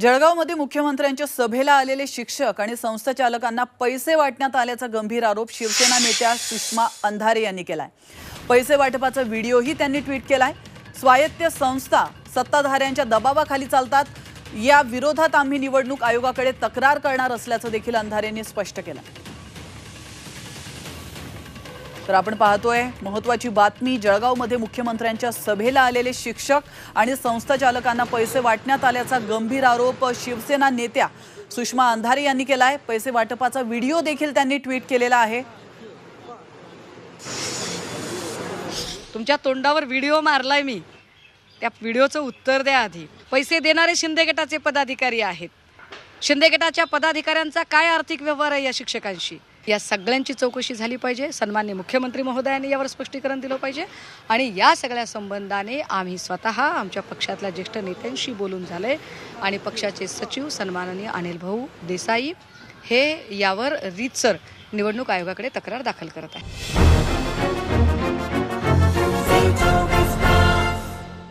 जळगावमध्ये मुख्यमंत्र्यांच्या सभेला आलेले शिक्षक आणि संस्थाचालकांना पैसे वाटण्यात आल्याचा गंभीर आरोप शिवसेना नेत्या सुषमा अंधारे यांनी केलाय. पैसे वाटपाचा व्हिडिओही त्यांनी ट्विट केलाय. स्वायत्त संस्था सत्ताधाऱ्यांच्या दबावाखाली चालतात. या विरोधात आम्ही निवडणूक आयोगाकडे तक्रार करणार असल्याचं देखील अंधारेंनी स्पष्ट केलं. तर आपण पाहतोय महत्वाची बातमी. जळगावमध्ये मुख्यमंत्र्यांच्या सभेला आलेले शिक्षक आणि संस्थाचालकांना पैसे वाटण्यात आल्याचा गंभीर आरोप शिवसेना नेत्या सुषमा अंधारे यांनी केलाय. पैसे वाटपाचा व्हिडिओ देखील त्यांनी ट्विट केलेला आहे. तुमच्या तोंडावर व्हिडिओ मारलाय मी. त्या व्हिडिओचं उत्तर द्या आधी. पैसे देणारे शिंदे गटाचे पदाधिकारी आहेत. शिंदे गटाच्या पदाधिकाऱ्यांचा काय आर्थिक व्यवहार आहे या शिक्षकांशी? या सगळ्यांची चौकशी झाली पाहिजे. सन्मान्य मुख्यमंत्री महोदयांनी यावर स्पष्टीकरण दिलं पाहिजे. आणि या सगळ्या संबंधाने आम्ही स्वतः आमच्या पक्षातल्या ज्येष्ठ नेत्यांशी बोलून झाले आणि पक्षाचे सचिव सन्माननीय अनिल भाऊ देसाई हे यावर रीतसर निवडणूक आयोगाकडे तक्रार दाखल करत आहे